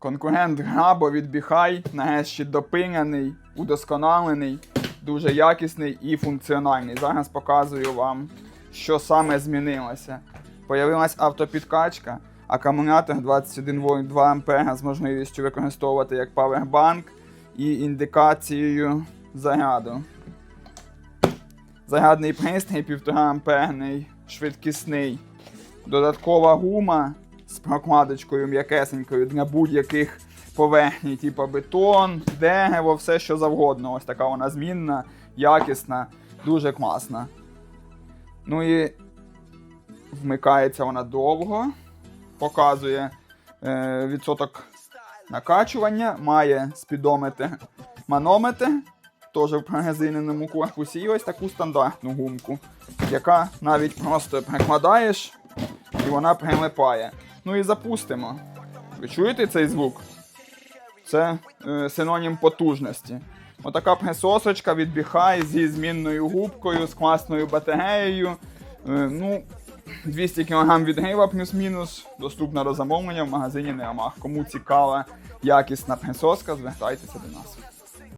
Конкурент Грабо від Біхай нарешті допиняний, удосконалений, дуже якісний і функціональний. Зараз показую вам, що саме змінилося. Появилась автопідкачка, акумулятор 21 вольт 2 ампера з можливістю використовувати як павербанк і індикацією заряду. Зарядний пристрій 1,5 амперний, швидкісний. Додаткова гума з прокладочкою м'якесенькою для будь-яких поверхній, типу бетон, дерево, все що завгодно. Ось така вона змінна, якісна, дуже класна. Ну і вмикається вона довго, показує е, відсоток накачування, має спідометр, манометр, теж в прорезиненому корпусі, і ось таку стандартну гумку, яка навіть просто прикладаєш і вона прилипає. Ну і запустимо. Ви чуєте цей звук? Це е, синонім потужності. Отака присосочка від Біхай зі змінною губкою, з класною батареєю. Е, ну, 200 кг відгрива плюс-мінус. Доступна до замовлення в магазині Неамах. Кому цікава якісна присоска, звертайтеся до нас.